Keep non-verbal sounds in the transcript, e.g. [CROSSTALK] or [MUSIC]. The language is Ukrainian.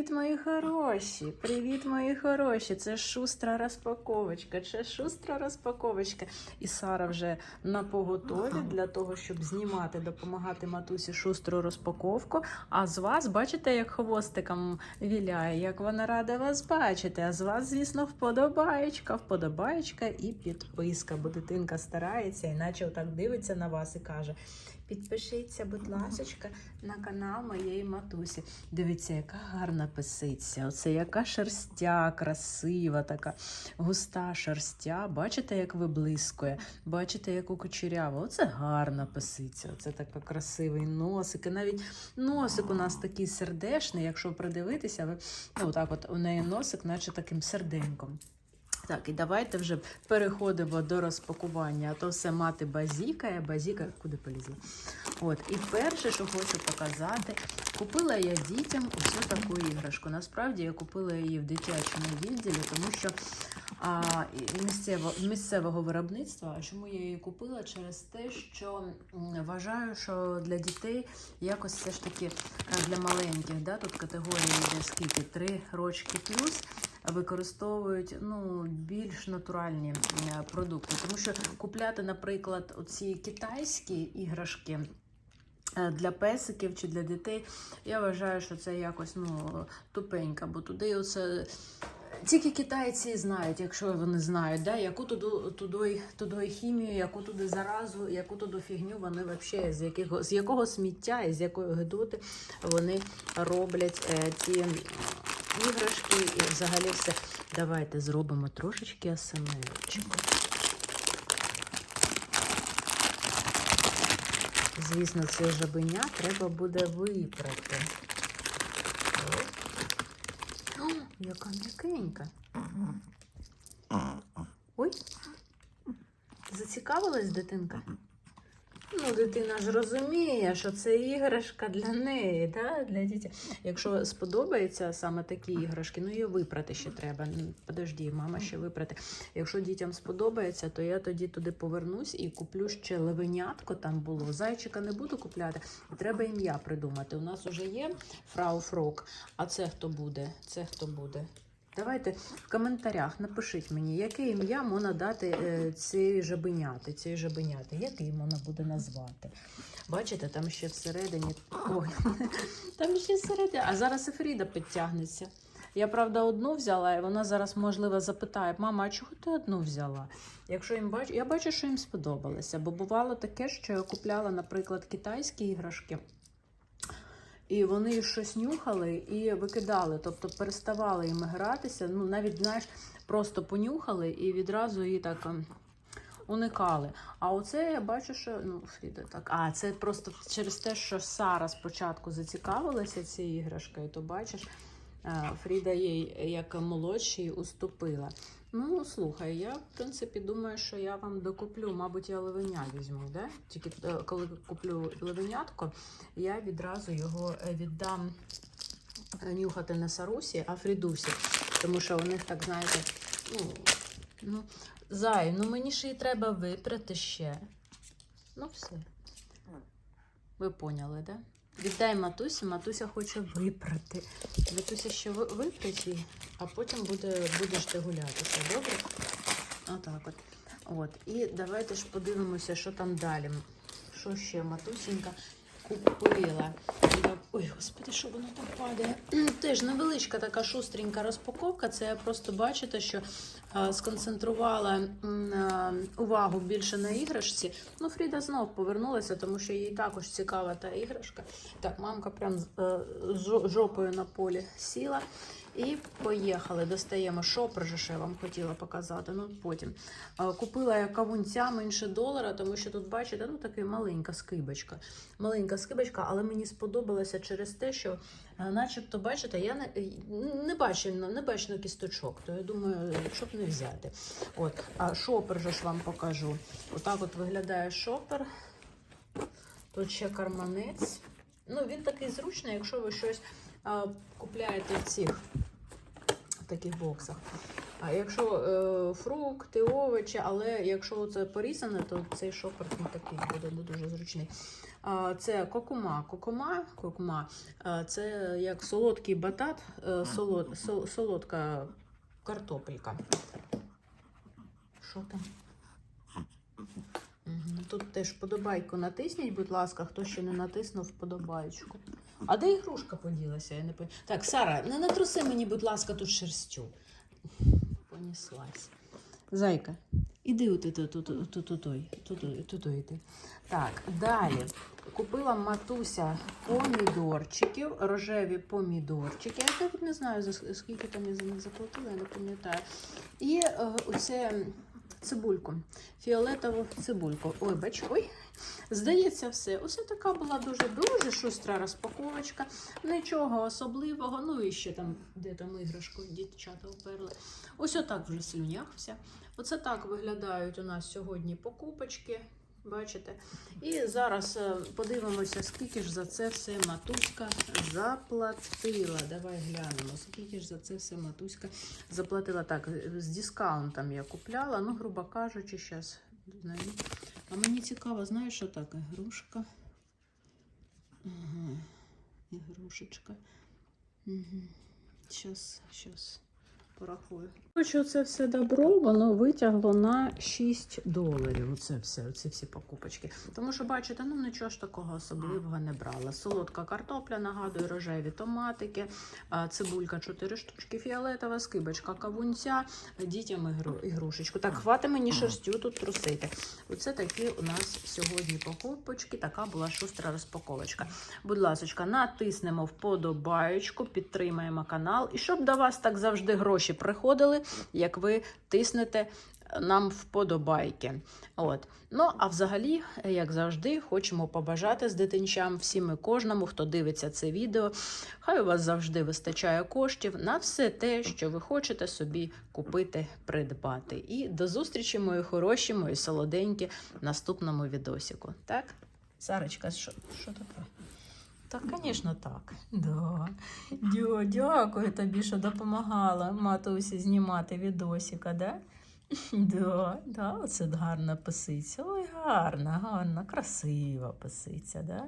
Привіт, мої хороші! Привіт, мої хороші! Це шустра розпаковочка. Це шустра розпаковочка. І Сара вже на поготові для того, щоб знімати, допомагати матусі шустру розпаковку. А з вас, бачите, як хвостиком віляє, як вона рада вас бачити. А з вас, звісно, вподобаєчка, вподобаєчка і підписка, бо дитинка старається, іначе отак дивиться на вас і каже. Підпишіться, будь ласочка, на канал моєї матусі. Дивіться, яка гарна писиця. Оце яка шерстя, красива, така густа шерстя. Бачите, як виблискує? Бачите, яку кучерява. Оце гарна писиця. Оце така красивий носик. І навіть носик у нас такий сердешний, якщо придивитися, ви ну так, от у неї носик, наче таким серденьком. Так, і давайте вже переходимо до розпакування. А то все мати базікає, базікає, куди полізла. От, і перше, що хочу показати, купила я дітям ось таку іграшку. Насправді я купила її в дитячому відділі, тому що а, місцево, місцевого виробництва. А чому я її купила? Через те, що вважаю, що для дітей якось все ж таки е, для маленьких, да, тут категорія йде скільки 3 рочки плюс використовують ну, більш натуральні продукти. Тому що купляти, наприклад, оці китайські іграшки. е, Для песиків чи для дітей я вважаю, що це якось ну, тупенько, бо туди оце тільки китайці знають, якщо вони знають, да, яку туди, туди, туди хімію, яку туди заразу, яку туди фігню вони взагалі з якого, з якого сміття і з якої гидоти вони роблять е, ті іграшки і взагалі все. Давайте зробимо трошечки асмрчику. Звісно, це жабеня треба буде випрати. О, яка м'якенька. Ой, зацікавилась дитинка? Ну, дитина ж розуміє, що це іграшка для неї, да? для дітей. Якщо сподобаються саме такі іграшки, ну її випрати ще треба. Подожди, мама ще випрати. Якщо дітям сподобається, то я тоді туди повернусь і куплю ще левенятко там було. Зайчика не буду купляти. Треба ім'я придумати. У нас вже є фрау Фрок. А це хто буде? Це хто буде? Давайте в коментарях напишіть мені, яке ім'я можна дати е, цій жабеняти, цій жабеняти, як її можна буде назвати. Бачите, там ще всередині. Ой, [LAUGHS] там ще всередині. А зараз і Фріда підтягнеться. Я, правда, одну взяла, і вона зараз, можливо, запитає: мама, а чого ти одну взяла? Якщо їм бачу, я бачу, що їм сподобалося. Бо бувало таке, що я купляла, наприклад, китайські іграшки. І вони щось нюхали і викидали, тобто переставали їм гратися. Ну, навіть, знаєш, просто понюхали і відразу її так ем, уникали. А оце я бачу, що ну, Фріда так. А, це просто через те, що Сара спочатку зацікавилася цією іграшкою, то бачиш, Фріда їй як молодшій уступила. Ну, слухай, я в принципі думаю, що я вам докуплю, мабуть, я левеня візьму, да? Тільки е, коли куплю левенятко, я відразу його е, віддам е, нюхати не Сарусі, а Фрідусі. Тому що у них так, знаєте, ну, ну зай, ну мені ж її треба випрати ще. Ну, все. Ви поняли, да? Віддай матусі, матуся хоче випрати. Матуся ще випрати, а потім буде, будеш ти гулятися, добре? Отак от. От. І давайте ж подивимося, що там далі. Що ще матусінька купила. Ой, господи, що воно там падає? Теж невеличка така шустренька розпаковка. Це я просто бачите, що сконцентрувала увагу більше на іграшці. Ну, Фріда знов повернулася, тому що їй також цікава та іграшка. Так, мамка прям з е, жопою на полі сіла. І поїхали. Достаємо шопер, ще я вам хотіла показати. Ну потім купила я кавунця менше долара, тому що тут, бачите, ну така маленька скибочка. Маленька скибочка, але мені сподобалося через те, що, е, начебто, бачите, я не, не бачу не бачила кісточок, то я думаю, щоб не взяти. От, а шопер же ж вам покажу. Отак от виглядає шопер. Тут ще карманець. Ну, він такий зручний, якщо ви щось а, купляєте в цих таких боксах. А якщо е, фрукти, овочі, але якщо це порізане, то цей шопер не такий буде не дуже зручний. А, Це кокума. Кокума, кокума а, це як солодкий батат, е, солод, сол- солодка картопелька. Що там? Тут теж подобайку натисніть, будь ласка, хто ще не натиснув вподобайку. А де ігрушка поділася? Я не пон... Так, Сара, не натруси мені, будь ласка, тут шерстю. Понеслась. Зайка, іди тут йди. Так, далі. Купила матуся помідорчиків, рожеві помідорчики. Я тут не знаю, за скільки там я за них заплатила, я не пам'ятаю. І е, оце цибульку, фіолетову цибульку. Ой, бач, ой. Здається, все. Ось така була дуже-дуже шустра розпаковочка. Нічого особливого. Ну і ще там, де там іграшку дівчата вперли. Ось отак вже слюнях вся. Оце так виглядають у нас сьогодні покупочки. Бачите? І зараз е, подивимося, скільки ж за це все матуська заплатила. Давай глянемо, скільки ж за це все матуська заплатила. Так, з дискаунтом я купляла, ну, грубо кажучи, зараз. А мені цікаво, знаєш, що так? Ігрушка. Ага, ігрушечка. Угу. Щас, щас порахую. Короче, це все добро, воно витягло на 6 доларів. Оце все, оці всі покупочки. Тому що, бачите, ну нічого ж такого особливого не брала. Солодка картопля, нагадую, рожеві томатики, цибулька 4 штучки, фіолетова скибочка, кавунця, дітям ігру, ігрушечку. Так, хватить мені шерстю тут трусити. Оце такі у нас сьогодні покупочки. Така була шустра розпаковочка. Будь ласка, натиснемо вподобаєчку, підтримаємо канал. І щоб до вас так завжди гроші приходили, як ви тиснете нам вподобайки. От. Ну, а взагалі, як завжди, хочемо побажати з дитинчам всім і кожному, хто дивиться це відео. Хай у вас завжди вистачає коштів на все те, що ви хочете собі купити, придбати. І до зустрічі, мої хороші, мої солоденькі, в наступному відосіку. Так? Сарочка, що, що таке? Так, звісно, так. Да. Дю, дякую тобі, що допомагала матусі знімати відосика, да? Да, да, оце гарна писиця. Ой, гарна, гарна, красива писиця, да?